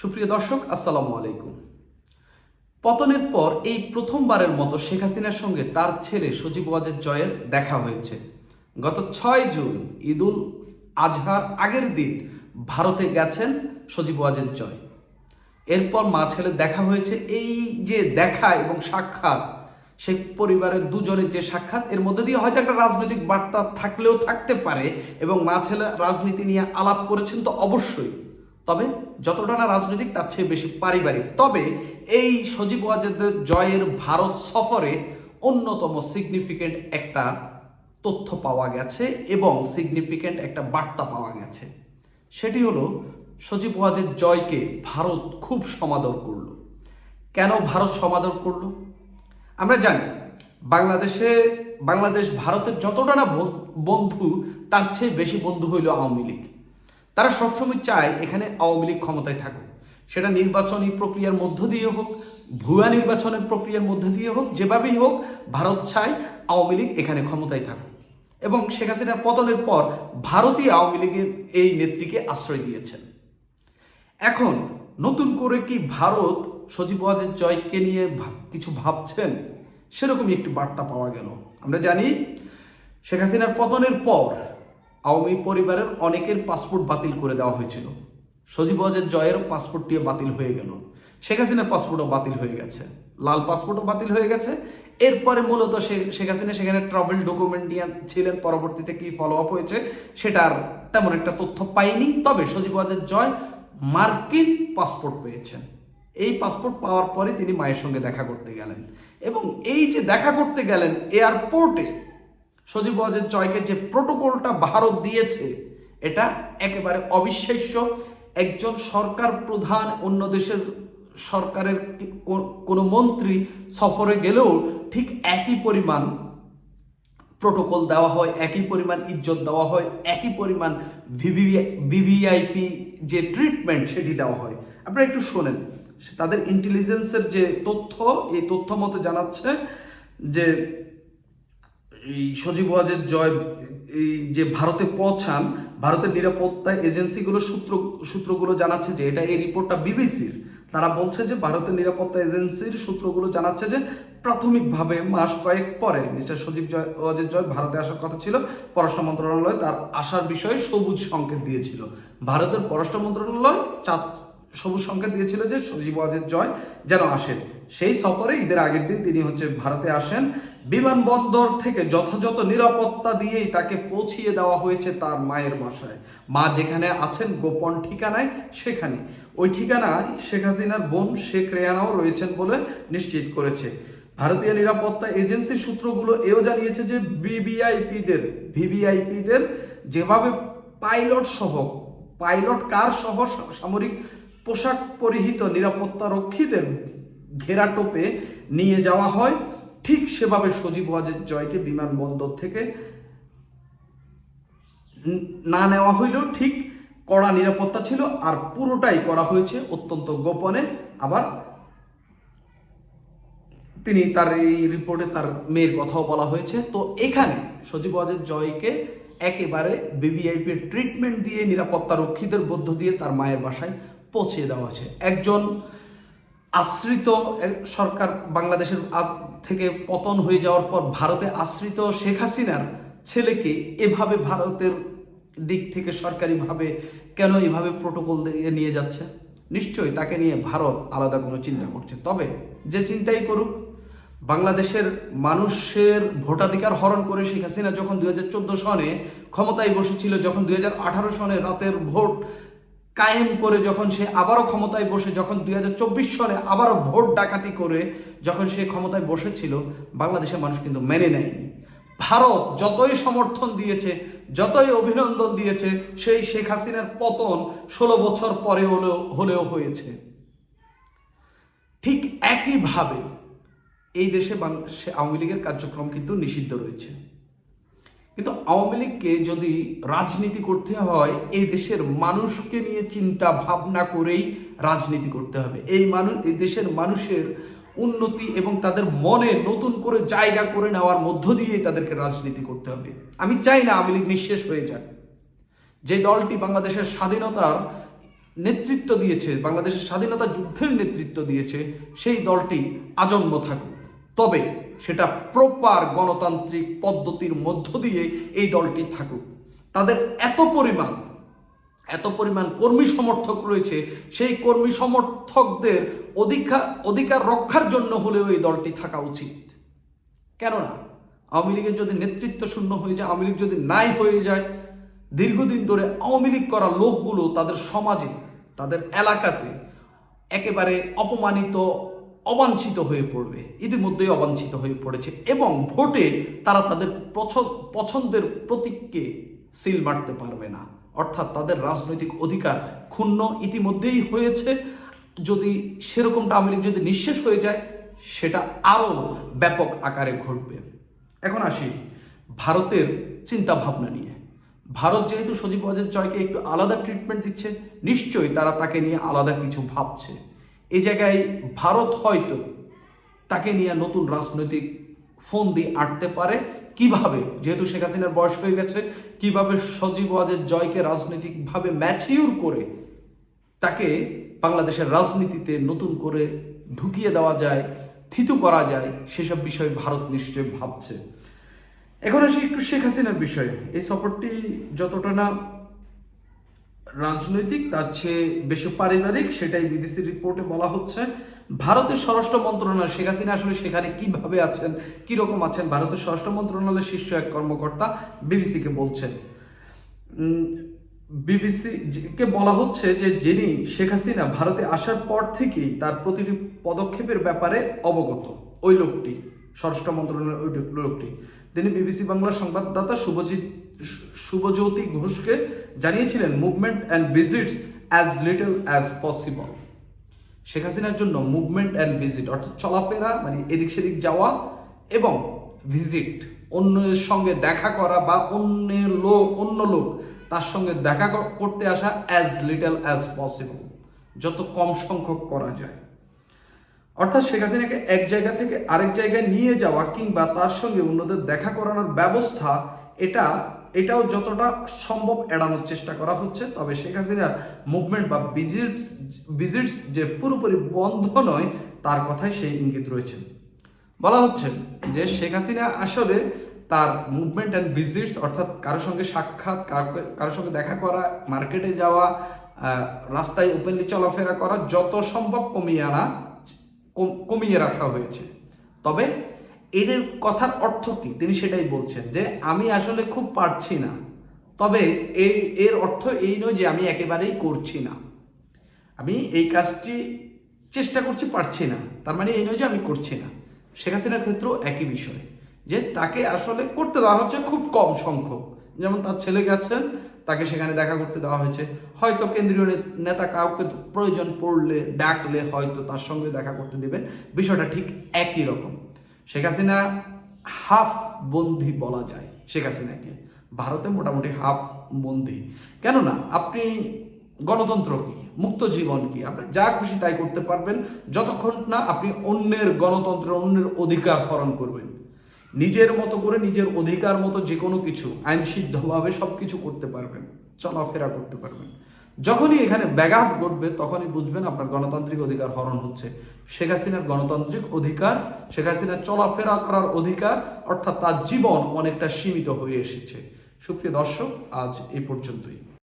সুপ্রিয় দর্শক, আসসালামু আলাইকুম। পতনের পর এই প্রথমবারের মতো শেখ হাসিনার সঙ্গে তার ছেলে সজীব ওয়াজেদ জয়ের দেখা হয়েছে। গত ছয় জুন, ঈদুল আজহার আগের দিন ভারতে গেছেন সজীব ওয়াজেদ জয়। এরপর মা ছেলে দেখা হয়েছে। এই যে দেখা এবং সাক্ষাৎ, শেখ পরিবারের দুজনের যে সাক্ষাৎ, এর মধ্যে দিয়ে হয়তো একটা রাজনৈতিক বার্তা থাকলেও থাকতে পারে এবং মা ছেলে রাজনীতি নিয়ে আলাপ করেছেন তো অবশ্যই। তবে যতটা না রাজনৈতিক, তার চেয়ে বেশি পারিবারিক। তবে এই সজীব ওয়াজেদের জয়ের ভারত সফরে অন্যতম সিগনিফিকেন্ট একটা তথ্য পাওয়া গেছে এবং সিগনিফিকেন্ট একটা বার্তা পাওয়া গেছে। সেটি হলো, সজীব ওয়াজেদ জয়কে ভারত খুব সমাদর করল। কেন ভারত সমাদর করল? আমরা জানি, বাংলাদেশে, বাংলাদেশ ভারতের যতটা না বন্ধু, তার চেয়ে বেশি বন্ধু হইল আওয়ামী লীগ। তারা সবসময় চায় এখানে আওয়ামী লীগ ক্ষমতায় থাকুক। সেটা নির্বাচনী প্রক্রিয়ার মধ্য দিয়ে হোক, ভুয়া নির্বাচনের প্রক্রিয়ার মধ্য দিয়ে হোক, যেভাবেই হোক, ভারত চায় আওয়ামী লীগ এখানে ক্ষমতায় থাকুক। এবং শেখ হাসিনার পতনের পর ভারতীয় আওয়ামী লীগের এই নেত্রীকে আশ্রয় দিয়েছেন। এখন নতুন করে কি ভারত সজীব ওয়াজেদ জয়কে নিয়ে কিছু ভাবছেন? সেরকমই একটি বার্তা পাওয়া গেল। আমরা জানি শেখ হাসিনার পতনের পর আওয়ামী পরিবারের অনেকের পাসপোর্ট বাতিল করে দেওয়া হয়েছিল। সজীব ওয়াজেদ জয়ের পাসপোর্টটিও বাতিল হয়ে গেল। শেখ হাসিনার পাসপোর্টও বাতিল হয়ে গেছে। লাল পাসপোর্টও বাতিল হয়ে গেছে। এরপরে মূলত শেখ হাসিনা সেখানে ট্রাভেল ডকুমেন্ট নিয়ে ছিলেন। পরবর্তীতে কি ফলো আপ হয়েছে সেটার তেমন একটা তথ্য পাইনি। তবে সজীব ওয়াজেদ জয় মার্কিন পাসপোর্ট পেয়েছেন। এই পাসপোর্ট পাওয়ার পরে তিনি মায়ের সঙ্গে দেখা করতে গেলেন। এবং এই যে দেখা করতে গেলেন এয়ারপোর্টে সজীব ওয়াজেদ জয়কে যে প্রোটোকলটা ভারত দিয়েছে, এটা একেবারে অবিশ্বাস্য। একজন সরকার প্রধান অন্য দেশের সরকারের কোনো মন্ত্রী সফরে গেলেও ঠিক একই পরিমাণ প্রোটোকল দেওয়া হয়, একই পরিমাণ ইজ্জত দেওয়া হয়, একই পরিমাণ ভিভিআইপি যে ট্রিটমেন্ট সেটি দেওয়া হয়। আপনারা একটু শোনেন। তাদের ইন্টেলিজেন্সের যে তথ্য, এই তথ্য মতে জানাচ্ছে যে এই সজীব ওয়াজের জয়, এই যে ভারতে পৌঁছান, ভারতের নিরাপত্তা এজেন্সিগুলো সূত্র, সূত্রগুলো জানাচ্ছে যে এটা এই রিপোর্টটা বিবিসির। তারা বলছে যে ভারতের নিরাপত্তা এজেন্সির সূত্রগুলো জানাচ্ছে যে প্রাথমিকভাবে মাস কয়েক পরে মিস্টার সজীব জয় ওয়াজেদ জয় ভারতে আসার কথা ছিল। পররাষ্ট্র মন্ত্রণালয় তার আসার বিষয়ে সবুজ সংকেত দিয়েছিল। ভারতের পররাষ্ট্র মন্ত্রণালয় সবুজ সংকেত দিয়েছিল যে সজীব ওয়াজেদ জয় যেন আসেন। সেই সফরে ঈদের আগের দিন তিনি হচ্ছে ভারতে আসেন। বিমানবন্দর থেকে যথাযথ নিরাপত্তা দিয়েই তাকে পৌঁছিয়ে দেওয়া হয়েছে তার মায়ের বাসায়। মা যেখানে আছেন গোপন ঠিকানায় সেখানে। ওই ঠিকানায় শেখ হাসিনার বোন শেখ রেয়ানাও রয়েছেন বলে নিশ্চিত করেছে। ভারতীয় নিরাপত্তা এজেন্সির সূত্রগুলো এও জানিয়েছে যে বিবিআইপিদের ভিভিআইপিদের যেভাবে পাইলট সহ, পাইলট কার সহ সামরিক পোশাক পরিহিত নিরাপত্তা রক্ষীদের ঘেরাটোপে নিয়ে যাওয়া হয়। ঠিক সেভাবে সজীব ওয়াজেদ জয়কে বিমানবন্দর থেকে না নেওয়া হইলেও ঠিক কড়া নিরাপত্তা ছিল আর পুরোটাই করা হয়েছে অত্যন্ত গোপনে। আবার তিনি তার এই রিপোর্টে তার মেয়ের কথাও বলা হয়েছে। তো এখানে সজীব ওয়াজেদ জয়কে একেবারে বিবিআইপির ট্রিটমেন্ট দিয়ে নিরাপত্তা রক্ষীদের মধ্য দিয়ে তার মায়ের বাসায় পৌঁছে দেওয়া হয়েছে। একজন আশ্রিত সরকার বাংলাদেশের আজ থেকে পতন হয়ে যাওয়ার পর ভারতে আশ্রিত শেখ হাসিনার ছেলেকে এভাবে ভারতের দিক থেকে সরকারিভাবে কেন এভাবে প্রোটোকল দিয়ে নিয়ে যাচ্ছে? নিশ্চয়ই তাকে নিয়ে ভারত আলাদা কোনো চিন্তা করছে। তবে যে চিন্তাই করুক, বাংলাদেশের মানুষের ভোটাধিকার হরণ করে শেখ হাসিনা যখন দুই হাজার চোদ্দ সনে ক্ষমতায় বসেছিল, যখন দুই হাজার আঠারো সনে রাতের ভোট কায়েম করে যখন সে আবারও ক্ষমতায় বসে, যখন দুই সনে আবারও ভোট ডাকাতি করে যখন সে ক্ষমতায় বসেছিল, বাংলাদেশের মানুষ কিন্তু মেনে নেয়নি। ভারত যতই সমর্থন দিয়েছে, যতই অভিনন্দন দিয়েছে, সেই শেখ হাসিনার পতন ষোলো বছর পরে হলেও হলেও হয়েছে। ঠিক একইভাবে এই দেশে সে আওয়ামী লীগের কার্যক্রম কিন্তু নিষিদ্ধ রয়েছে। কিন্তু আওয়ামী লীগকে যদি রাজনীতি করতে হয়, এই দেশের মানুষকে নিয়ে চিন্তা ভাবনা করেই রাজনীতি করতে হবে। এই মানুষ, এই দেশের মানুষের উন্নতি এবং তাদের মনে নতুন করে জায়গা করে নেওয়ার মধ্য দিয়েই তাদেরকে রাজনীতি করতে হবে। আমি চাই না আওয়ামী লীগ নিঃশেষ হয়ে যাক। যে দলটি বাংলাদেশের স্বাধীনতার নেতৃত্ব দিয়েছে, বাংলাদেশের স্বাধীনতা যুদ্ধের নেতৃত্ব দিয়েছে, সেই দলটি আজন্ম থাকুক। তবে সেটা প্রপার গণতান্ত্রিক পদ্ধতির মধ্য দিয়ে এই দলটি থাকুক। তাদের এত পরিমাণ এত পরিমাণ কর্মী সমর্থক রয়েছে, সেই কর্মী সমর্থকদের অধিকার অধিকার রক্ষার জন্য হলেও এই দলটি থাকা উচিত। কেননা, আওয়ামী লীগের যদি নেতৃত্ব শূন্য হয়ে যায়, আওয়ামী লীগ যদি নাই হয়ে যায়, দীর্ঘদিন ধরে আওয়ামী লীগ করা লোকগুলো তাদের সমাজে, তাদের এলাকাতে একেবারে অপমানিত অবাঞ্ছিত হয়ে পড়বে। ইতিমধ্যেই অবাঞ্ছিত হয়ে পড়েছে এবং ভোটে তারা তাদের পছ- পছন্দের প্রতীককে সিল মারতে পারবে না। অর্থাৎ তাদের রাজনৈতিক অধিকার ক্ষুণ্ণ ইতিমধ্যেই হয়েছে। যদি সেরকমটা আওয়ামী লীগ যদি নিঃশেষ হয়ে যায়, সেটা আরও ব্যাপক আকারে ঘটবে। এখন আসি ভারতের চিন্তা ভাবনা নিয়ে। ভারত যেহেতু সজীব ওয়াজেদ জয়কে একটু আলাদা ট্রিটমেন্ট দিচ্ছে, নিশ্চয়ই তারা তাকে নিয়ে আলাদা কিছু ভাবছে। এই জায়গায় ভারত হয়তো তাকে নিয়ে নতুন রাজনৈতিক ফোন দিয়ে আটতে পারে। কীভাবে? যেহেতু শেখ হাসিনার বয়স হয়ে গেছে, কীভাবে সজীব ওয়াজেদ জয়কে রাজনৈতিকভাবে ম্যাচিউর করে তাকে বাংলাদেশের রাজনীতিতে নতুন করে ঢুকিয়ে দেওয়া যায়, থিতু করা যায়, সেসব বিষয়ে ভারত নিশ্চয়ই ভাবছে। এখন আসি একটু শেখ হাসিনার বিষয়ে। এই সফরটি যতটা না রাজনৈতিক, তার চেয়ে বেশি পারিবারিক, সেটাই বিবিসি রিপোর্টে বলা হচ্ছে। ভারতের স্বরাষ্ট্র মন্ত্রণালয়, শেখ হাসিনা আসলে সেখানে কীভাবে আছেন কি রকম আছেন, ভারতের স্বরাষ্ট্র মন্ত্রণালয়ের শীর্ষ এক কর্মকর্তা বিবিসিকে বলছেন। বিবিসি কে বলা হচ্ছে যে যিনি শেখ হাসিনা ভারতে আসার পর থেকেই তার প্রতিটি পদক্ষেপের ব্যাপারে অবগত, ওই লোকটি, স্বরাষ্ট্র মন্ত্রণালয়ের ওই লোকটি। তিনি বিবিসি বাংলার সংবাদদাতা শুভজিৎ শুভজ্যোতি ঘোষকে জানিয়েছিলেন movement and visits as little as possible Sheikh হাসিনার জন্য মুভমেন্ট অ্যান্ড ভিজিট অর্থাৎ চলাফেরা মানে এদিক সেদিক যাওয়া এবং ভিজিট অন্যের সঙ্গে দেখা করা বা অন্যের লোক, অন্য লোক তার সঙ্গে দেখা করতে আসা অ্যাজ লিটল অ্যাজ পসিবল যত কম সংখ্যক করা যায়। অর্থাৎ শেখ হাসিনাকে এক জায়গা থেকে আরেক জায়গায় নিয়ে যাওয়া কিংবা তার সঙ্গে অন্যদের দেখা করানোর ব্যবস্থা, এটা এটাও যতটা সম্ভব এড়ানোর চেষ্টা করা হচ্ছে, তবে শেখ হাসিনার মুভমেন্ট বা ভিজিটস ভিজিটস যে পুরোপুরি বন্ধ নয়, তার কথাই সেই ইঙ্গিত রয়েছে। বলা হচ্ছে যে শেখ হাসিনা আসলে তার মুভমেন্ট অ্যান্ড ভিজিটস অর্থাৎ কারোর সঙ্গে সাক্ষাৎ, কারো- কারোর সঙ্গে দেখা করা মার্কেটে যাওয়া রাস্তায় ওপেনলি চলাফেরা করা, যত সম্ভব কমিয়ে আনা, কম- কমিয়ে রাখা হয়েছে। তবে এর কথার অর্থ কি? তিনি সেটাই বলছেন যে, আমি আসলে খুব পারছি না। তবে এই, এর অর্থ এই নয় যে আমি একেবারেই করছি না। আমি এই কাজটি চেষ্টা করছি পারছি না। তার মানে এই নয় যে আমি করছি না। শেখ হাসিনার ক্ষেত্রেও একই বিষয়, যে তাকে আসলে করতে দেওয়া হচ্ছে খুব কম সংখ্যক। যেমন তার ছেলে গেছেন, তাকে সেখানে দেখা করতে দেওয়া হয়েছে। হয়তো কেন্দ্রীয় নেতা কাউকে প্রয়োজন পড়লে, ডাকলে হয়তো তার সঙ্গে দেখা করতে দেবেন। বিষয়টা ঠিক একই রকম। শেখ হাসিনা হাফ বন্দি বলা যায়, শেখ হাসিনাকে। ভারতে মোটামুটি হাফ বন্দি। কেননা, আপনি গণতন্ত্র কি, মুক্ত জীবন কি, আপনি যা খুশি তাই করতে পারবেন, যতক্ষণ না আপনি অন্যের গণতন্ত্র, অন্যের অধিকার হরণ করবেন। নিজের মতো করে নিজের অধিকার মতো যে কোনো কিছু আইন সিদ্ধভাবে সব কিছু করতে পারবেন, চলাফেরা করতে পারবেন। যখনই এখানে ব্যাঘাত ঘটবে, তখনই বুঝবেন আপনার গণতান্ত্রিক অধিকার হরণ হচ্ছে। শেখ হাসিনার গণতান্ত্রিক অধিকার, শেখ হাসিনার চলাফেরা করার অধিকার, অর্থাৎ তার জীবন অনেকটা সীমিত হয়ে এসেছে। সুপ্রিয় দর্শক, আজ এ পর্যন্তই।